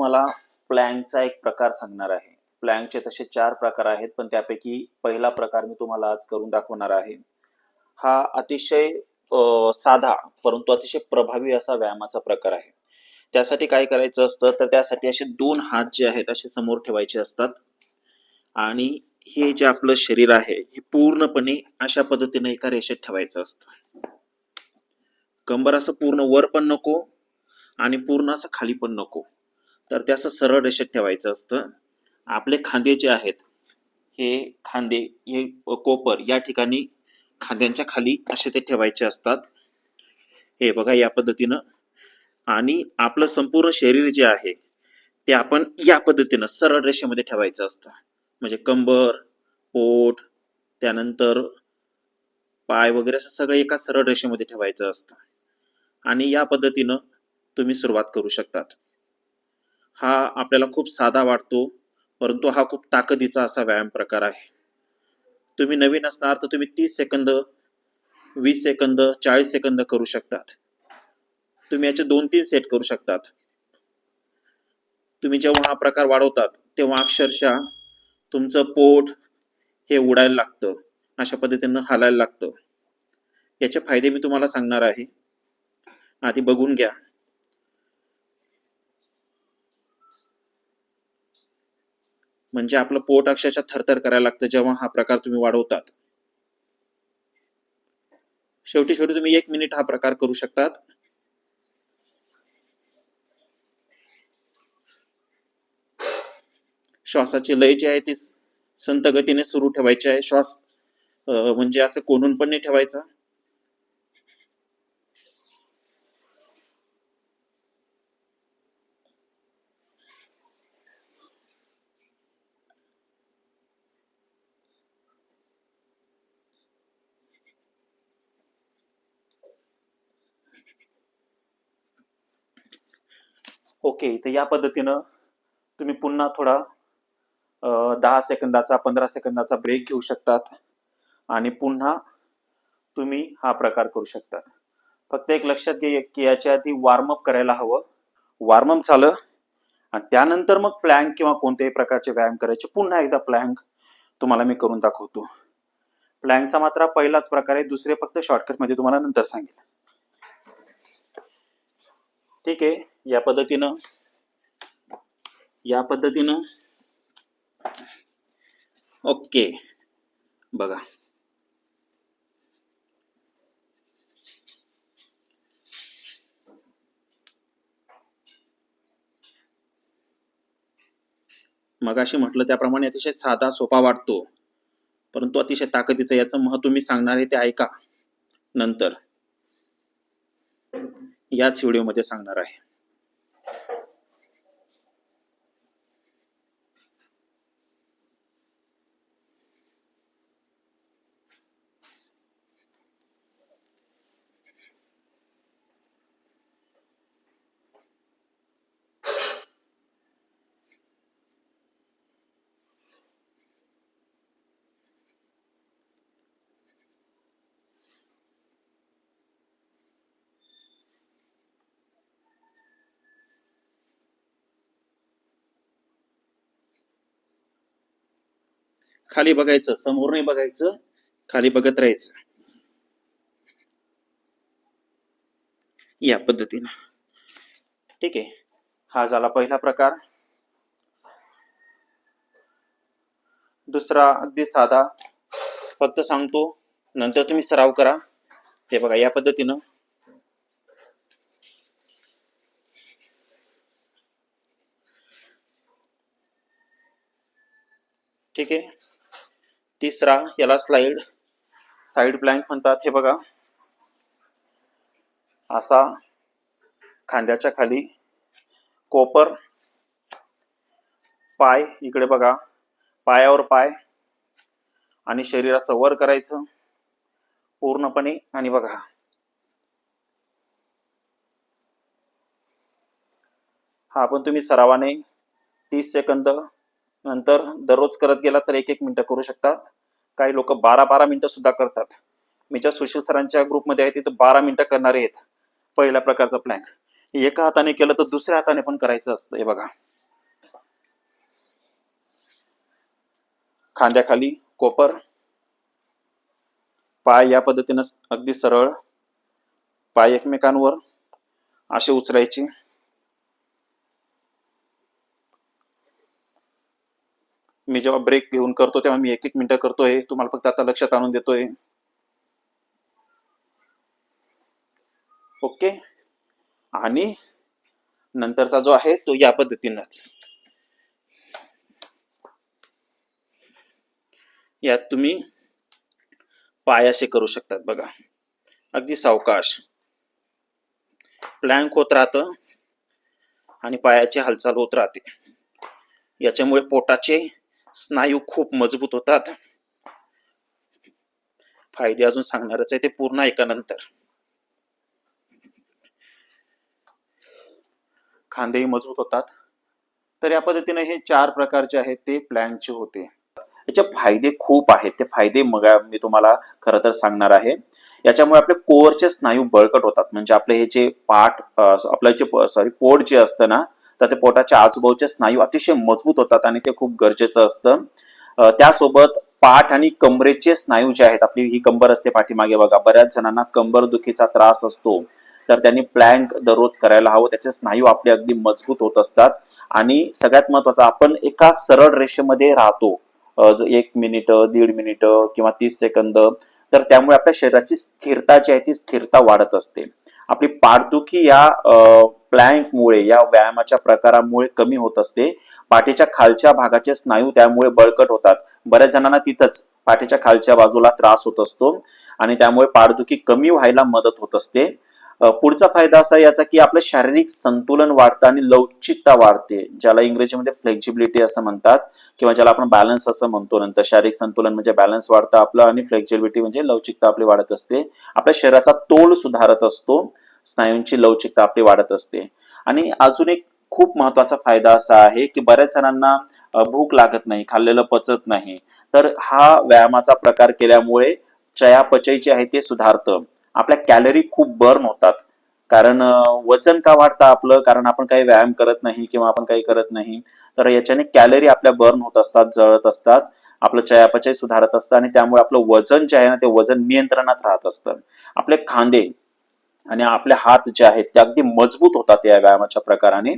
तुम्हाला प्लँकचा एक प्रकार सांगणार आहे. प्लँकचे तसे चार प्रकार आहेत पण त्यापैकी पहिला प्रकार मी तुम्हाला आज करून दाखवणार आहे. हा अतिशय साधा परंतु अतिशय प्रभावी असा व्यायामाचा प्रकार आहे. त्यासाठी काय करायचं असतं तर त्यासाठी असे दोन हात जे आहेत असे समोर ठेवायचे असतात. आणि हे जे आपलं शरीर आहे हे पूर्णपणे अशा पद्धतीने एका रेषेत ठेवायचं असतं. कंबर असं पूर्ण वर पण नको आणि पूर्ण असं खाली पण नको. तर ते असं सरळ रेषेत ठेवायचं असतं. आपले खांदे जे आहेत हे खांदे हे कोपर या ठिकाणी खांद्यांच्या खाली असे ते ठेवायचे असतात. हे बघा या पद्धतीनं. आणि आपलं संपूर्ण शरीर जे आहे ते आपण या पद्धतीनं सरळ रेषेमध्ये ठेवायचं असतं. म्हणजे कंबर पोट त्यानंतर पाय वगैरे असं सगळं एका सरळ रेषेमध्ये ठेवायचं असतं. आणि या पद्धतीनं तुम्ही सुरुवात करू शकतात. हा आपल्याला खूप साधा वाटतो परंतु हा खूप ताकदीचा असा व्यायाम प्रकार आहे. तुम्ही नवीन असणार तर तुम्ही तीस सेकंद वीस सेकंद चाळीस सेकंद करू शकतात. तुम्ही याचे दोन तीन सेट करू शकतात. तुम्ही जेव्हा हा प्रकार वाढवतात तेव्हा अक्षरशः तुमचं पोट हे उडायला लागतं अशा पद्धतीनं हालायला लागतं. याचे फायदे मी तुम्हाला सांगणार आहे. आधी बघून घ्या. म्हणजे आपलं पोट अक्षरशः थरथर करायला लागतं जेव्हा हा प्रकार तुम्ही वाढवतात. शेवटी शेवटी तुम्ही एक मिनिट हा प्रकार करू शकतात. श्वासाची लय जी आहे ती संत गतीने सुरू ठेवायची आहे. श्वास म्हणजे असं कोणून पण नाही ठेवायचा. ओके तर या पद्धतीनं तुम्ही पुन्हा थोडा दहा सेकंदाचा पंधरा सेकंदाचा ब्रेक घेऊ शकतात आणि पुन्हा तुम्ही हा प्रकार करू शकतात. फक्त एक लक्षात घे की याच्या आधी वॉर्मअप करायला हवं. वॉर्मअप झालं आणि त्यानंतर मग प्लँक किंवा कोणत्याही प्रकारचे व्यायाम करायचे. पुन्हा एकदा प्लँक तुम्हाला मी करून दाखवतो. प्लँकचा मात्र पहिलाच प्रकार आहे. दुसरे फक्त शॉर्टकटमध्ये तुम्हाला नंतर सांगेल. ठीक आहे. या पद्धतीनं या पद्धतीनं. ओके. बघा. मगाशी म्हटलं त्याप्रमाणे अतिशय साधा सोपा वाटतो. परंतु अतिशय ताकदीचं याचं महत्त्व मी सांगणार आहे ते ऐका. नंतर. याच व्हिडिओमध्ये सांगणार आहे. खाली बघायचं समोर नाही बघायचं खाली बघत राहायचं. या पद्धतीनं. ठीक आहे. हा झाला पहिला प्रकार. दुसरा अगदी साधा फक्त सांगतो नंतर तुम्ही सराव करा. हे बघा या पद्धतीनं. ठीक आहे. तिसरा याला स्लाइड साइड प्लँक म्हणतात. हे बघा. असा खांद्याच्या खाली कोपर पाय इकडे बघा. पायावर पाय आणि शरीराचं वर करायचं पूर्णपणे आणि बघा. हा पण तुम्ही सरावाने तीस सेकंद नंतर दररोज करत गेला तर एक एक मिनिटं करू शकता. काही लोक बारा बारा मिनिटं सुद्धा करतात. मी ज्या सुशील सरांच्या ग्रुपमध्ये आहे तिथं बारा मिनिटं करणारे आहेत पहिल्या प्रकारचा प्लॅन एका हाताने केलं तर दुसऱ्या हाताने पण करायचं असतं हे बघा. खांद्याखाली कोपर. पाय या पद्धतीनं अगदी सरळ. पाय एकमेकांवर असे उचलायचे. मी जेव्हा ब्रेक घेऊन करतो तेव्हा मी एक एक मिनिटं करतोय. तुम्हाला फक्त आता लक्षात आणून देतोय. ओके आणि नंतरचा जो आहे तो या पद्धतीनंच. यात तुम्ही पाय असे करू शकतात बघा. अगदी सावकाश. प्लॅंक होत राहतं आणि पायाची हालचाल होत राहते. याच्यामुळे पोटाचे स्नायू खूप मजबूत होतात. फायदे अजून सांगणारच आहे ते पूर्ण ऐकानंतर खांदेही मजबूत होतात. तर या पद्धतीने हे चार प्रकारचे आहेत ते प्लॅनचे होते. याचे फायदे खूप आहेत. ते फायदे मग मी तुम्हाला खरं तर सांगणार आहे. याच्यामुळे आपले कोरचे स्नायू बळकट होतात. म्हणजे आपले हे जे पाठ आपलं जे सॉरी पोट जे असतं ना तर ते पोटाच्या आजूबाजूचे स्नायू अतिशय मजबूत होतात आणि ते खूप गरजेचं असतं. त्यासोबत पाठ आणि कमरेचे स्नायू जे आहेत आपली ही कंबर असते पाठीमागे बघा बऱ्याच जणांना कंबर दुखीचा त्रास असतो. तर त्यांनी प्लँक दररोज करायला हवं त्याचे स्नायू आपले अगदी मजबूत होत असतात. आणि सगळ्यात महत्वाचं आपण एका सरळ रेषेमध्ये राहतो. एक मिनिट दीड मिनिट किंवा तीस सेकंद. तर त्यामुळे आपल्या शरीराची स्थिरता जी आहे ती स्थिरता वाढत असते. आपली पाठदुखी या प्लँकमुळे या व्यायामाच्या प्रकारामुळे कमी होत असते. पाठीच्या खालच्या भागाचे स्नायू त्यामुळे बळकट होतात. बऱ्याच जणांना तिथंच पाठीच्या खालच्या बाजूला त्रास होत असतो आणि त्यामुळे पाठदुखी कमी व्हायला मदत होत असते. पुढचा फायदा असा याचा की आपलं शारीरिक संतुलन वाढतं आणि लवचिकता वाढते ज्याला इंग्रजीमध्ये फ्लेक्झिबिलिटी असं म्हणतात किंवा ज्याला आपण बॅलन्स असं म्हणतो नंतर. शारीरिक संतुलन म्हणजे बॅलन्स वाढतं आपलं आणि फ्लेक्झिबिलिटी म्हणजे लवचिकता आपली वाढत असते. आपल्या शरीराचा तोल सुधारत असतो. स्नायूंची लवचिकता आपली वाढत असते. आणि अजून एक खूप महत्त्वाचा फायदा असा आहे की बऱ्याच जणांना भूक लागत नाही खाल्लेलं पचत नाही. तर हा व्यायामाचा प्रकार केल्यामुळे चयापचय जे आहे ते सुधारतं. आपल्या कॅलरी खूप बर्न होतात. कारण वजन का वाढतं आपलं? कारण आपण काही व्यायाम करत नाही किंवा आपण काही करत नाही. तर याच्याने कॅलरी आपल्या बर्न होत असतात जळत असतात. आपलं चयापचय सुधारत असतं आणि त्यामुळे आपलं वजन जे आहे ना ते वजन नियंत्रणात राहत असतं. आपले खांदे आणि आपले हात जे आहेत ते अगदी मजबूत होतात या व्यायामाच्या प्रकाराने.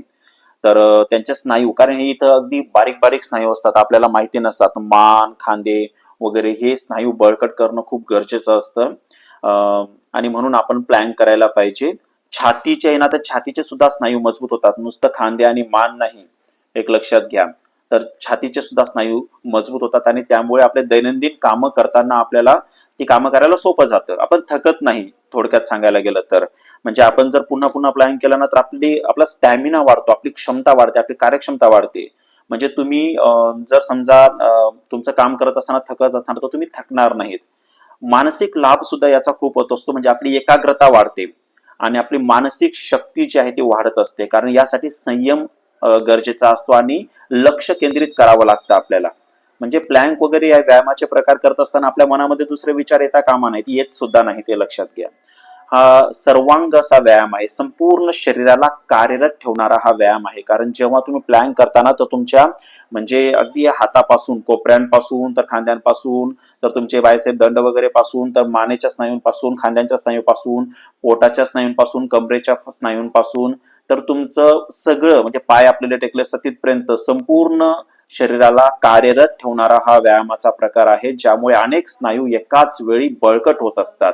तर त्यांचे स्नायू कारण हे इथं अगदी बारीक बारीक स्नायू असतात आपल्याला माहिती नसतात. मान खांदे वगैरे हे स्नायू बळकट करणं खूप गरजेचं असतं. आणि म्हणून आपण प्लॅन करायला पाहिजे. छातीचे आहे ना तर छातीचे सुद्धा स्नायू मजबूत होतात. नुसतं खांदे आणि मान नाही एक लक्षात घ्या. तर छातीचे सुद्धा स्नायू मजबूत होतात आणि त्यामुळे आपले दैनंदिन कामं करताना आपल्याला ती कामं करायला सोपं जातं. आपण थकत नाही थोडक्यात सांगायला गेलं तर. म्हणजे आपण जर पुन्हा पुन्हा प्लॅन केला ना तर आपली आपला स्टॅमिना वाढतो आपली क्षमता वाढते आपली कार्यक्षमता वाढते. म्हणजे तुम्ही जर समजा तुमचं काम करत असताना थकत असताना तर तुम्ही थकणार नाहीत. मानसिक लाभ सुद्धा याचा खूप होत असतो. म्हणजे आपली एकाग्रता वाढते आणि आपली मानसिक शक्ती जी आहे ती वाढत असते. कारण यासाठी संयम गरजेचा असतो आणि लक्ष केंद्रित करावं लागतं आपल्याला. म्हणजे प्लॅंक वगैरे या व्यायामाचे प्रकार करत असताना आपल्या मनामध्ये दुसरे विचार येता कामा नाहीत. येत सुद्धा नाही ते लक्षात घ्या. हा सर्वांग असा व्यायाम आहे. संपूर्ण शरीराला कार्यरत ठेवणारा हा व्यायाम आहे. कारण जेव्हा तुम्ही प्लॅन करताना तर तुमच्या म्हणजे अगदी हातापासून कोपऱ्यांपासून तर खांद्यांपासून तर तुमचे बायसेप दंड वगैरे पासून तर मानेच्या स्नायूंपासून खांद्यांच्या स्नायूपासून पोटाच्या स्नायूंपासून कमरेच्या स्नायूंपासून तर तुमचं सगळं म्हणजे पाय आपल्याला टेकले असतात तिथपर्यंत संपूर्ण शरीराला कार्यरत ठेवणारा हा व्यायामाचा प्रकार आहे ज्यामुळे अनेक स्नायू एकाच वेळी बळकट होत असतात.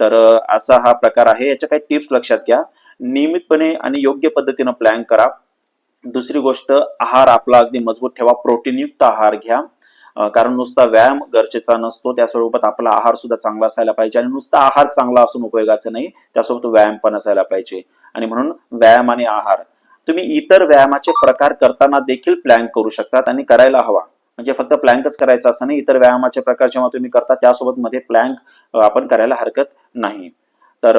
तर असा हा प्रकार आहे. याच्या काही टिप्स लक्षात घ्या. नियमितपणे आणि योग्य पद्धतीनं प्लॅन करा. दुसरी गोष्ट आहार आपला अगदी मजबूत ठेवा. प्रोटीनयुक्त आहार घ्या. कारण नुसता व्यायाम गरजेचा नसतो. त्यासोबत आपला आहार सुद्धा चांगला असायला पाहिजे आणि नुसता आहार चांगला असून उपयोगाचा नाही त्यासोबत व्यायाम पण असायला पाहिजे. आणि म्हणून व्यायाम आणि आहार. तुम्ही इतर व्यायामाचे प्रकार करताना देखील प्लॅन करू शकतात आणि करायला हवा. म्हणजे फक्त प्लॅंकच करायचा असं नाही इतर व्यायामाचे प्रकार जेव्हा तुम्ही करता त्यासोबत मध्ये प्लॅंक आपण करायला हरकत नाही. तर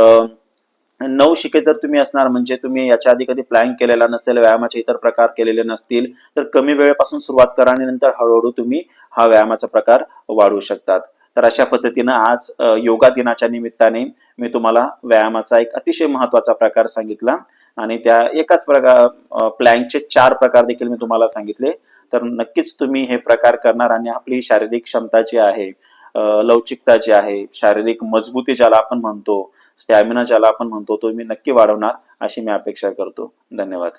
नऊ शिके जर तुम्ही असणार म्हणजे तुम्ही याच्या आधी कधी प्लॅन केलेला नसेल व्यायामाचे इतर प्रकार केलेले नसतील तर कमी वेळेपासून सुरुवात करा आणि नंतर हळूहळू तुम्ही हा व्यायामाचा प्रकार वाढवू शकतात. तर अशा पद्धतीनं आज योगा दिनाच्या निमित्ताने मी तुम्हाला व्यायामाचा एक अतिशय महत्त्वाचा प्रकार सांगितला. आणि त्या एकाच प्रकार प्लँकचे चार प्रकार देखील मी तुम्हाला सांगितले. तर नक्कीच तुम्ही हे प्रकार करणार आणि आपली शारीरिक क्षमता जी आहे लवचिकता जी आहे शारीरिक मजबूती ज्याला आपण म्हणतो स्टॅमिना ज्याला आपण म्हणतो तो मी नक्की वाढवणार अशी मी अपेक्षा करतो. धन्यवाद.